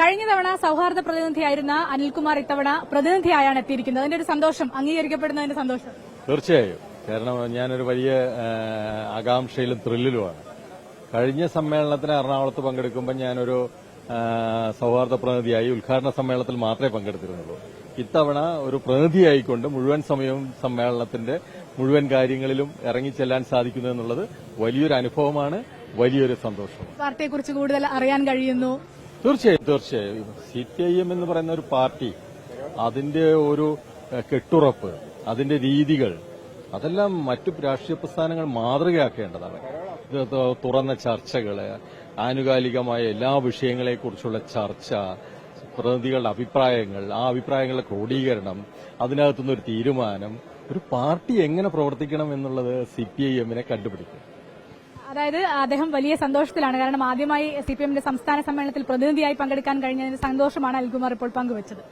കഴിഞ്ഞ തവണ സൌഹാർദ്ദ പ്രതിനിധിയായിരുന്ന അനിൽകുമാർ ഇത്തവണ പ്രതിനിധിയായാണ് എത്തിയിരിക്കുന്നത്. അതിന്റെ ഒരു സന്തോഷം അംഗീകരിക്കപ്പെടുന്നതിന്റെ സന്തോഷം. തീർച്ചയായും. കാരണം ഞാനൊരു വലിയ ആകാംക്ഷയിലും ത്രില്ലിലുമാണ്. കഴിഞ്ഞ സമ്മേളനത്തിന് എറണാകുളത്ത് പങ്കെടുക്കുമ്പോൾ ഞാനൊരു സൗഹാർദ്ദ പ്രതിനിധിയായി ഉദ്ഘാടന സമ്മേളനത്തിൽ മാത്രമേ പങ്കെടുത്തിരുന്നുള്ളൂ. ഇത്തവണ ഒരു പ്രതിനിധിയായിക്കൊണ്ട് മുഴുവൻ സമയവും സമ്മേളനത്തിന്റെ മുഴുവൻ കാര്യങ്ങളിലും ഇറങ്ങിച്ചെല്ലാൻ സാധിക്കുന്നു എന്നുള്ളത് വലിയൊരു അനുഭവമാണ് വലിയൊരു സന്തോഷം വാർത്തയെക്കുറിച്ച് കൂടുതൽ അറിയാൻ കഴിയുന്നു. തീർച്ചയായും തീർച്ചയായും. സി പി ഐ എം എന്ന് പറയുന്ന ഒരു പാർട്ടി അതിന്റെ ഒരു കെട്ടുറപ്പ് അതിന്റെ രീതികൾ അതെല്ലാം മറ്റു രാഷ്ട്രീയ പ്രസ്ഥാനങ്ങൾ മാതൃകയാക്കേണ്ടതാണ്. തുറന്ന ചർച്ചകൾ ആനുകാലികമായ എല്ലാ വിഷയങ്ങളെക്കുറിച്ചുള്ള ചർച്ച പ്രതിനിധികളുടെ അഭിപ്രായങ്ങൾ ആ അഭിപ്രായങ്ങളുടെ ക്രോഡീകരണം അതിനകത്തുനിന്ന് ഒരു തീരുമാനം. ഒരു പാർട്ടി എങ്ങനെ പ്രവർത്തിക്കണം എന്നുള്ളത് സി പി ഐ എമ്മിനെ കണ്ടുപിടിക്കും അതായത് അദ്ദേഹം വലിയ സന്തോഷത്തിലാണ്. കാരണം ആദ്യമായി സി പി എമ്മിന്റെ സംസ്ഥാന സമ്മേളനത്തിൽ പ്രതിനിധിയായി പങ്കെടുക്കാൻ കഴിഞ്ഞതിന്റെ സന്തോഷമാണ് അനിൽകുമാർ ഇപ്പോൾ പങ്കുവച്ചത്.